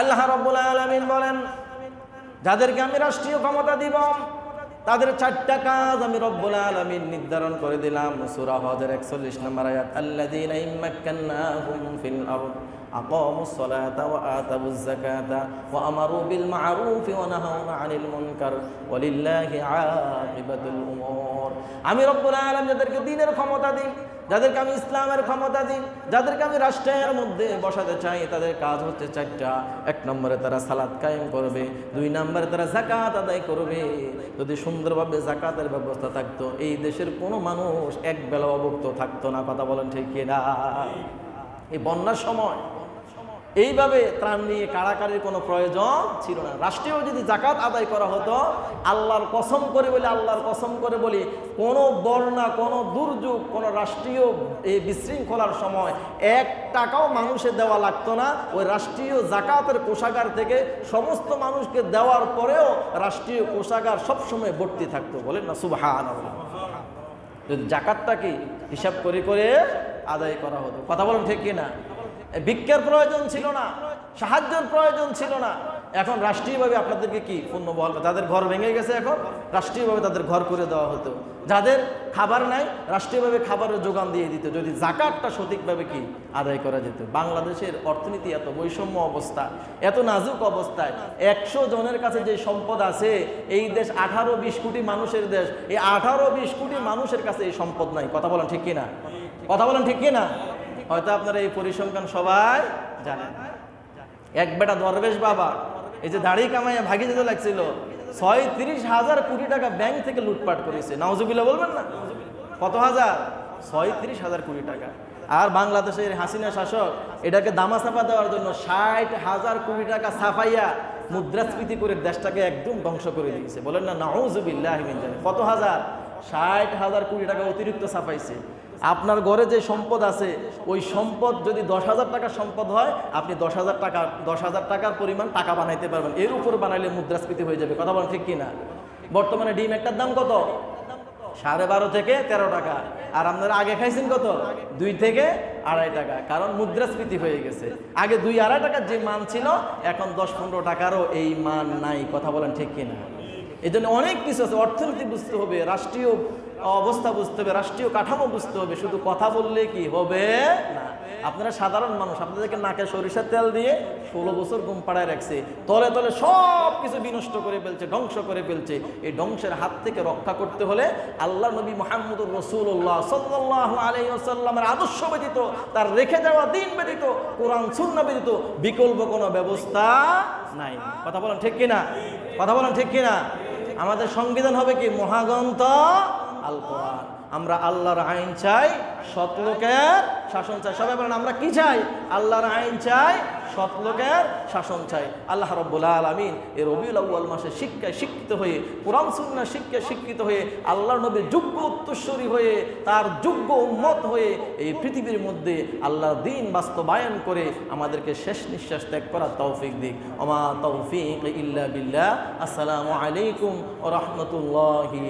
আল্লাহ রব্বুল আলমিন বলেন, যাদেরকে আমি রাষ্ট্রীয় ক্ষমতা দিব, তাদের চারটা কাজ আমি রব্বুল আলমিন নির্ধারণ করে দিলাম। সূরা হজের একচল্লিশ নম্বর আয়াত আরদ। أقاموا الصلاة وآتوا الزكاة وأمروا بالمعروف ونهوا عن المنكر ولله عاقبة الأمور আমি রব্বুল আলম যাদেরকে দিনের ক্ষমতা দিই যাদেরকে আমি ইসলামের ক্ষমতা দিই যাদেরকে আমি রাষ্ট্রের মধ্যে বসাতে চাই তাদের কাজ হচ্ছে চারটা এক নম্বরে তারা সালাদ কায়েম করবে দুই নম্বরে তারা জাকাত আদায় করবে যদি সুন্দরভাবে জাকাতের ব্যবস্থা থাকতো এই দেশের কোনো মানুষ এক বেলা অভুক্ত থাকতো না কথা বলেন ঠিক কিনা এই বন্যার সময় এইভাবে ত্রাণ নিয়ে কাড়াকাড়ির কোনো প্রয়োজন ছিল না। রাষ্ট্রীয় যদি জাকাত আদায় করা হতো, আল্লাহর কসম করে বলি, আল্লাহর কসম করে বলি, কোনো বন্যা কোনো দুর্যোগ, কোনো রাষ্ট্রীয় এই বিশৃঙ্খলার সময় এক টাকাও মানুষের দেওয়া লাগতো না। ওই রাষ্ট্রীয় জাকাতের কোষাগার থেকে সমস্ত মানুষকে দেওয়ার পরেও রাষ্ট্রীয় কোষাগার সবসময় ভর্তি থাকতো। বলেন না সুবাহান যদি জাকাতটা কি হিসাব করে করে আদায় করা হতো? কথা বলেন ঠিক কিনা? ভিক্ষার প্রয়োজন ছিল না, সাহায্যের প্রয়োজন ছিল না। এখন রাষ্ট্রীয়ভাবে আপনাদেরকে কি পূর্ণ বল তাদের ঘর ভেঙে গেছে এখন, রাষ্ট্রীয়ভাবে তাদের ঘর করে দেওয়া হতো। যাদের খাবার নাই, রাষ্ট্রীয়ভাবে খাবারের যোগান দিয়ে দিত। যদি জাকাতটা সঠিকভাবে কি আদায় করা যেত? বাংলাদেশের অর্থনীতি এত বৈষম্য অবস্থা, এত নাজুক অবস্থায়, একশো জনের কাছে যে সম্পদ আছে, এই দেশ আঠারো বিশ কোটি মানুষের দেশ, এই আঠারো বিশ কোটি মানুষের কাছে এই সম্পদ নাই। কথা বলেন ঠিক কিনা? কথা বলেন ঠিক কিনা? হয়তো আপনারা এই পরিসংখ্যান সবাই জানেন। এক বেটা দরবেশ বাবা, এই যে দাড়ি কামাইয়া ভাগি যেতে লাগছিল ছয় তিরিশ হাজার কোটি টাকা ব্যাংক থেকে লুটপাট করেছে। নাওজুবিল্লা বলবেন না? কত হাজার? ছয় তিরিশ হাজার কোটি টাকা। আর বাংলাদেশের হাসিনা শাসক, এটাকে দামা চাপা দেওয়ার জন্য ষাট হাজার কোটি টাকা ছাপাইয়া মুদ্রাস্ফীতি করে দেশটাকে একদম ধ্বংস করে দিয়েছে। বলেন না, নাউজুবিল্লাহ কত হাজার? ষাট হাজার কোটি টাকা অতিরিক্ত ছাপাইছে আপনার ঘরে যে সম্পদ আছে, ওই সম্পদ যদি দশ হাজার টাকার সম্পদ হয়, আপনি দশ হাজার টাকা, দশ হাজার টাকার পরিমাণ টাকা বানাইতে পারবেন। এর উপর বানাইলে মুদ্রাস্ফীতি হয়ে যাবে। কথা বলেন ঠিক কিনা? বর্তমানে ডিম একটার দাম কত? সাড়ে বারো থেকে তেরো টাকা। আর আপনারা আগে খাইছেন কত? দুই থেকে আড়াই টাকা। কারণ মুদ্রাস্ফীতি হয়ে গেছে। আগে দুই আড়াই টাকার যে মান ছিল, এখন দশ পনেরো টাকারও এই মান নাই। কথা বলেন ঠিক কিনা? এই জন্য অনেক কিছু আছে, অর্থনীতি বুঝতে হবে, রাষ্ট্রীয় অবস্থা বুঝতে হবে, রাষ্ট্রীয় কাঠামো বুঝতে হবে, শুধু কথা বললে কি হবে না। আপনারা সাধারণ মানুষ, আপনাদেরকে নাকে সরিষার তেল দিয়ে ষোলো বছর ঘুম পাড়ায় রাখছে, তলে তলে সব কিছু বিনষ্ট করে ফেলছে, ধ্বংস করে ফেলছে। এই ধ্বংসের হাত থেকে রক্ষা করতে হলে আল্লাহ নবী মোহাম্মদুর রসুল্লাহ সাল্লাহ আলাইসাল্লামের আদর্শ ব্যতীত, তার রেখে যাওয়া দিন ব্যতীত, কোরআন শূন্য ব্যতীত বিকল্প কোনো ব্যবস্থা নাই। কথা বলেন ঠিক কিনা? কথা বলেন ঠিক কিনা? আমাদের সংবিধান হবে কি? মহাগ্রন্থ আল কোরআন আমরা আল্লাহর আইন চাই, সৎ লোকের শাসন চাই। সবাই বলেন, আমরা কি চাই? আল্লাহর আইন চাই সৎ লোকের শাসন চাই। আল্লাহ রব্বুল আলমিন এই রবিউল আউ্য়াল মাসে শিক্ষায় শিক্ষিত হয়ে, কোরআন সুন্না শিক্ষায় শিক্ষিত হয়ে আল্লাহ নবীর যোগ্য উত্তরস্বরী হয়ে, তার যোগ্য উন্মত হয়ে এই পৃথিবীর মধ্যে আল্লাহর দিন বাস্তবায়ন করে আমাদেরকে শেষ নিঃশ্বাস ত্যাগ করার তৌফিক দিক। ওমা তৌফিক ইল্লা বিল্লাহ। আসসালামু আলাইকুম ও রহমতুল্লাহি